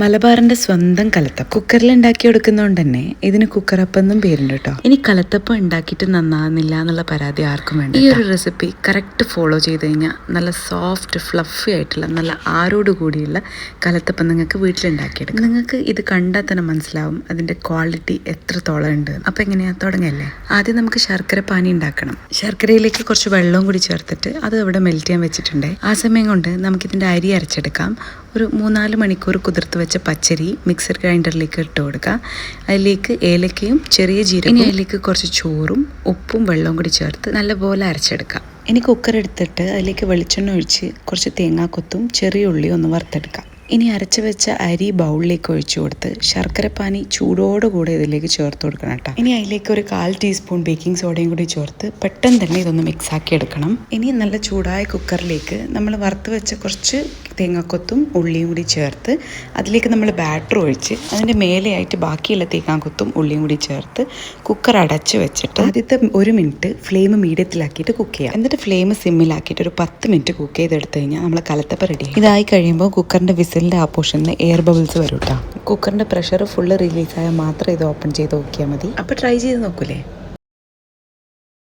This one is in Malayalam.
മലബാറിന്റെ സ്വന്തം കലത്തപ്പം. കുക്കറിൽ ഉണ്ടാക്കി എടുക്കുന്നതുകൊണ്ട് തന്നെ ഇതിന് കുക്കറപ്പം എന്നും പേരുണ്ട് കേട്ടോ ഇനി കലത്തപ്പം ഉണ്ടാക്കിയിട്ട് നന്നാകുന്നില്ല എന്നുള്ള പരാതി ആർക്കും വേണ്ട ഈ ഒരു റെസിപ്പി കറക്റ്റ് ഫോളോ ചെയ്ത് കഴിഞ്ഞാൽ നല്ല സോഫ്റ്റ് ഫ്ലഫി ആയിട്ടുള്ള നല്ല ആരോട് കൂടിയുള്ള കലത്തപ്പം നിങ്ങൾക്ക് വീട്ടിലുണ്ടാക്കിയെടുക്കാം. നിങ്ങൾക്ക് ഇത് കണ്ടാൽ തന്നെ മനസ്സിലാവും അതിന്റെ ക്വാളിറ്റി എത്രത്തോളം ഉണ്ട്. അപ്പൊ എങ്ങനെയാ? തുടങ്ങിയല്ലേ ആദ്യം നമുക്ക് ശർക്കര പാനി ഉണ്ടാക്കണം. ശർക്കരയിലേക്ക് കുറച്ച് വെള്ളവും കൂടി ചേർത്തിട്ട് അത് അവിടെ മെൽറ്റ് ചെയ്യാൻ വെച്ചിട്ടുണ്ട്. ആ സമയം കൊണ്ട് നമുക്കിതിന്റെ അരി അരച്ചെടുക്കാം. ഒരു മൂന്നാൽ മണിക്കൂർ കുതിർത്ത് വെച്ച പച്ചരി മിക്സർ ഗ്രൈൻഡറിലേക്ക് ഇട്ട് കൊടുക്കുക അതിലേക്ക് ഏലക്കയും ചെറിയ ജീരകം ഇനി അതിലേക്ക് കുറച്ച് ചോറും ഉപ്പും വെള്ളവും കൂടി ചേർത്ത് നല്ലപോലെ അരച്ചെടുക്കുക ഇനി കുക്കർ എടുത്തിട്ട് അതിലേക്ക് വെളിച്ചെണ്ണ ഒഴിച്ച് കുറച്ച് തേങ്ങാക്കൊത്തും ചെറിയ ഉള്ളിയും ഒന്ന് വറുത്തെടുക്കാം. ഇനി അരച്ചു വെച്ച അരി ബൗളിലേക്ക് ഒഴിച്ചു കൊടുത്ത് ശർക്കരപ്പാനി ചൂടോടുകൂടെ ഇതിലേക്ക് ചേർത്ത് കൊടുക്കണം കേട്ടോ. ഇനി അതിലേക്ക് ഒരു കാൽ ടീസ്പൂൺ ബേക്കിംഗ് സോഡയും കൂടി ചേർത്ത് പെട്ടെന്ന് തന്നെ ഇതൊന്ന് മിക്സ് ആക്കി എടുക്കണം. ഇനി നല്ല ചൂടായ കുക്കറിലേക്ക് നമ്മൾ വറുത്ത് വെച്ച കുറച്ച് തേങ്ങാക്കൊത്തും ഉള്ളിയും കൂടി ചേർത്ത് അതിലേക്ക് നമ്മൾ ബാറ്റർ ഒഴിച്ച് അതിന്റെ മേലെയായിട്ട് ബാക്കിയുള്ള തേങ്ങാക്കൊത്തും ഉള്ളിയും കൂടി ചേർത്ത് കുക്കർ അടച്ച് വെച്ചിട്ട് ആദ്യത്തെ ഒരു മിനിറ്റ് ഫ്ലെയിം മീഡിയത്തിലാക്കിയിട്ട് കുക്ക് ചെയ്യാം. എന്നിട്ട് ഫ്ലെയിം സിമ്മിലാക്കിയിട്ട് ഒരു പത്ത് മിനിറ്റ് കുക്ക് ചെയ്തെടുത്ത് കഴിഞ്ഞാൽ നമ്മൾ കലത്തപ്പം റെഡി ഇതായി കഴിയുമ്പോൾ കുക്കറിന്റെ വിസിലിന്റെ ആ പോർഷനിൽ എയർ ബബിൾസ് വരും കേട്ടോ കുക്കറിന്റെ പ്രഷർ ഫുള്ള് റിലീസായാൽ മാത്രം ഇത് ഓപ്പൺ ചെയ്ത് നോക്കിയാൽ മതി. അപ്പോൾ ട്രൈ ചെയ്ത് നോക്കൂലേ?